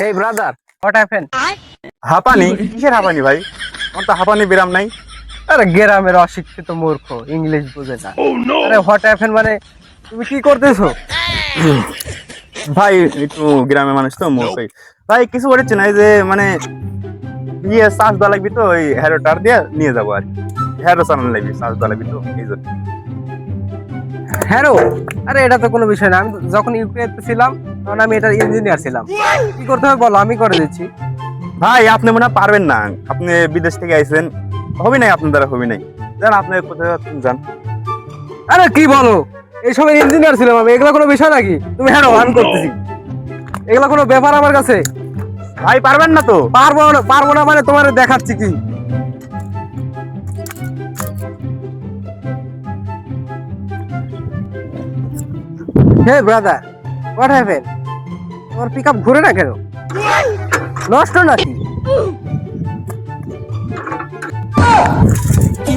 Hey brother, what happened? হাঁপানি? কিসের হাঁপানি ভাই? আমার তো হাঁপানি বিরাম নাই। আরে গ্রামের অশিক্ষিত মূর্খ ইংলিশ বুঝে না। আরে হোয়াট হ্যাপেন মানে তুমি কি করতেছো? ভাই একটু গ্রামের মানুষ তো মোটাই ভাই কিছু করেছে না এই যে মানে ইয়ে শ্বাস দেওয়া লাগবি তো ওই হ্যারোটার দিয়ে নিয়ে যাব আর হ্যারো চালানো লাগবি শ্বাস দেওয়া লাগবি তো এই জন্য। হ্যারো? আরে এটা তো কোনো বিষয় না আমি যখন ইউপিআইতে ছিলাম তখন আমি এটার ইঞ্জিনিয়ার ছিলাম। কি করতে হবে বলো? আমি করে দিচ্ছি। ভাই আপনি মনে পারবেন না। আপনি বিদেশ থেকে আইছেন। হবে নাই আপনার দ্বারা হবে নাই। যান আপনি কোথায় যান। আরে কি বলো? এইসবের ইঞ্জিনিয়ার ছিলাম আমি। এগুলো কোনো বিষয় নাকি? তুমি হ্যাঁ আমি করতেছি। এগুলো কোনো ব্যাপার আমার কাছে? ভাই পারবেন না তো। পারব না পারব না মানে তোমার দেখাচ্ছি কি? হে ব্রাদার হোয়াট হ্যাপেন তোমার পিক আপ ঘুরে না কেন? নষ্ট নাকি?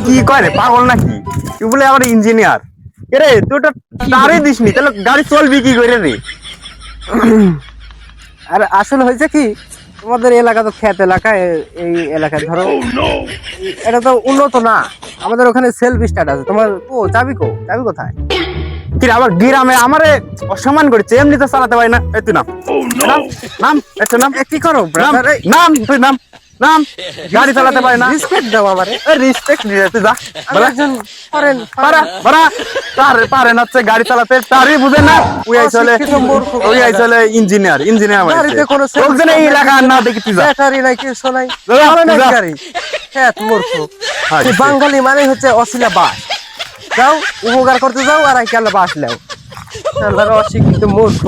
কি কয় রে পাগল নাকি? তুই বলে আবার ইঞ্জিনিয়ার এরে তুই ওটা তারই দিসনি তাহলে গাড়ি চলবি কি করে রে? আর আসলে হয়েছে কি তোমাদের এলাকা তো খ্যাত এলাকা এই এলাকায় ধরো। এটা তো উন্নত না। আমাদের ওখানে সেলফ স্টার্ট আছে। তোমার ও চাবি কো চাবি কোথায়? কি আবার গ্রামে আমারে অসম্মান করছে? এমনি তো চালাতে পারি না। এই তুই নাম। নাম নাম একটু নাম। কি করো নাম তুই নাম। নাম গাড়ি চালাতে পারি না। রেসপেক্ট দাও আমারে। রেসপেক্ট দিয়ে তুই যা। একজন ফরেন পারা পারা। তার পারে না হচ্ছে গাড়ি চালাতে। তারই বুঝে না ওই আইসলে। ওই আইসলে ইঞ্জিনিয়ার ইঞ্জিনিয়ার গাড়িতে কোনো লোকজন এই এলাকা না দেখি তুই যা। ব্যাটারি নাই কিছু নাই। দাদা, ভালো নাই গাড়ি। হ্যাঁ। মূর্খ। বাঙালি মানে হচ্ছে অশিলা বাস। যাও উপকার করতে যাও আর আই কাল বাস নাও অশিক্ষিত মূর্খ।